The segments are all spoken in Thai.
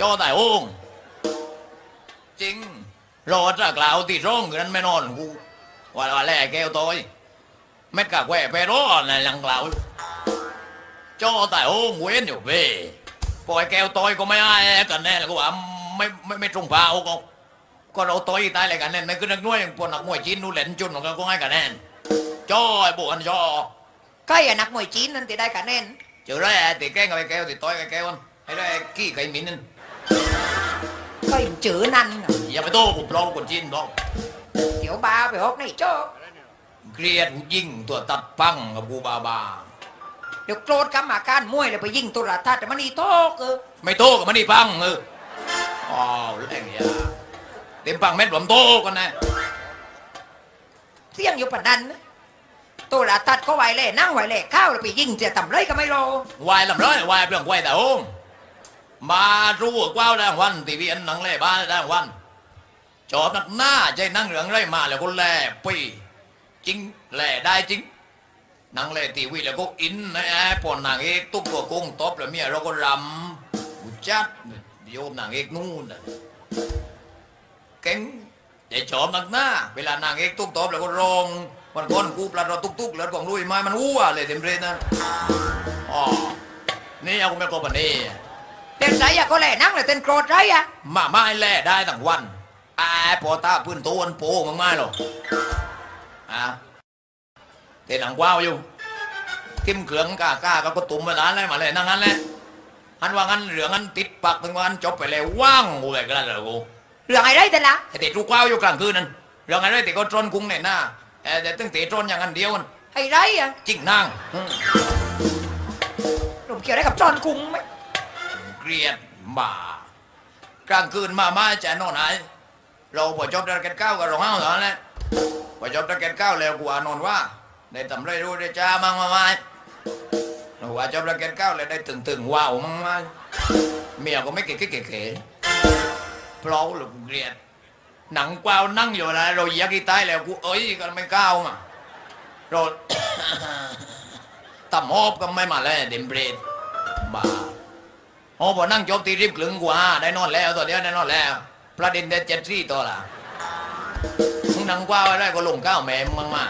จอแต่โองจริงรอจากกล่าวที่ร่องกันไม่นอนกูว่าว่าแล่แก้วต้อยเม็ดกะแควไปรอในหลังกล่าวจอแต่โองเว้นอยู่เว้ยปล่อยแก้วต้อยก็ไม่ให้กันแน่แล้วก็ว่าไม่ไม่ไม่ตรงพาก็ก็เราต้อยตายอะไรกันแน่ไม่คือนักมวยพวกนักมวยจีนนู่นเล่นจุนของกันก็ให้กันแน่จอไอ้บุกันจอใกล้อะนักมวยจีนนั่นที่ได้คะแนนเจอได้ตีแกล้งกับไอ้แก้วตีต้อยกับไอ้แก้วมันให้ได้กี้ไก่หมินนั่น ก็เจอนั่นน่ะอย่าไปโต้กูปลอมคนจีนบอกเดี๋ยวบาไปฮอกในโจ๊กเกลียดกูยิงตัวตัดปังกับกูบาบา เดี๋ยวโกรธกรรมการมวยเลยไปยิงตุลาทัศน์แต่มันนี่โทกเออไม่โต้กับมันนี่ปังเอออ้าวแรงอย่าเต็มปังเม็ดผมโต้กันนะเสี่ยงอยู่ปานนั้นนะตุลาทัศน์เขาไหวเลยนั่งไหวเลยข้าวเลยไปยิงเสียต่ำไรก็ไม่รอวายลำร้อยวายเปลืองวายแต่โอ้ง มารู้กว้าวได้รางวันทีวีอันหนังเล่บ้านได้รางวันจอบนักหน้าใจนั่งเหลืองไรมาแล้วก็แล่ปีจริงแล่ได้จริงนางเล่ทีวีแล้วก็อินนะไอ้ปอนนางเอกตุ๊กตัวกุ้งตบแล้วเมียเราก็รำบุจัดโยมนางเอกนู่นน่ะเก่งแต่ชอบนักหน้า เวลานางเอกตุ๊กตบแล้วก็ร้องวันก่อนกูปลัดเราตุ๊กตุ๊กแล้วกองลุยไม้มันอ้วเลยเต็มเรนนะอ๋อนี่เอาไม่กบอันนี้ เต้นไรอะก็แหล่นั่งเลยเต้นโกรธไรอะมาไม้แล่ได้ทั้งวันไอ้ปอตาพื้นตัวมันโป้มึงไม่หรอกอะเตะหนังกว้าวอยู่ทิมเขืองกากาก็กระตุ่มมาด้านเลยมาเลยนั่งงั้นแหละอันว่างั้นเหลืองอันติดปากถึงวันจบไปเลยว่างกูเลยก็ได้เลยกูเรื่องอะไรแต่ละไอ้ติดลูกกว้าวอยู่กลางคืนนั่นเรื่องอะไรติดก็ตรนกุ้งในหน้าเอ่อแต่ตึงติดตรนอย่างนั้นเดียวนั่นไอ้ไรอะจริงนั่งอืมหนุ่มเกี่ยวอะไรกับจอนกุ้งไหม เกลียดบ่ากลางคืนมามาจะนอนไหนเราพอจบตะเก็ดเก้าก็ร้องเอ้าเท่านั้นแหละพอจบตะเก็ดเก้าแล้วกูอานอนว่าได้ทำไรรู้ได้จ้ามั่งมาไหมเราว่าจบตะเก็ดเก้าแล้วได้ตึงตึงว้าวมั่งมาเมียก็ไม่เก๋เก๋เก๋เพราะหรือกูเกลียดหนังกวาวนั่งอยู่นะเราเหยียกอีตายแล้วกูเอ้ยก็ไม่ก้าวมาเราตำฮอบก็ไม่มาแล้วเดมเบรดบ้า โอ้พอนั่งจบตีริบกลึงกว่าได้นอนแล้วตัวเดียวได้นอนแล้วประเด็นเด็ดเจ็ดสี่ตัวละมึงหนังกวาวอะไรก็ลงก้าวแม่มึงมา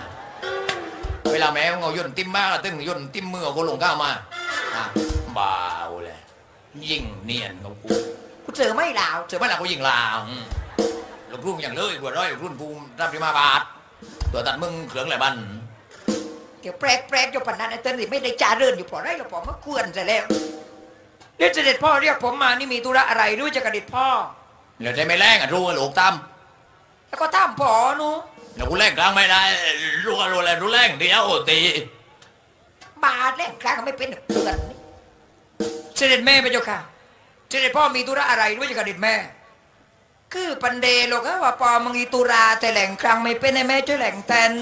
เวลาแม่มึงเอาย่นติ้มมากตึงย่นติ้มมือก็ลงก้าวมาอะบ้าวเลยยิงเนียนกับกูกูเจอไม่ลาวเจอไหมล่ะกูยิงลาวอืมลูกรุ่งอย่างเลยกว่าร้อยลูกรุ่นกูรับพิมาบาทตัวตัดมึงเขืองอะไรบันเกี่ยวแปลกแปลกอยู่ปานนั้นไอ้เต้นนี่ไม่ได้จ่าเรินอยู่พอไรหรอกพอมาควรจะแล้ว เรียกเสด็จพ่อเรียกผมมานี่มีธุระอะไรด้วยจะกระดิษพ่อเดี๋ยวใจไม่แรงอะรู้ว่าลูกตั้มแล้วก็ตามพ่อหนูเดี๋ยวกูแรงกลางไม่ได้รู้ว่ารู้อะไรรู้แรงเดียวตีบาดแล้วกลางก็ไม่เป็นเพื่อนนี่เสด็จแม่ไปเจ้าค่ะเสด็จพ่อมีธุระอะไรด้วยจะกระดิษแม่ คือปันเดโลกะว่าปอมึงอีตุราแต่แหล่งครั้งไม่เป็นไอ้แม่ช่วยแหล่งแทน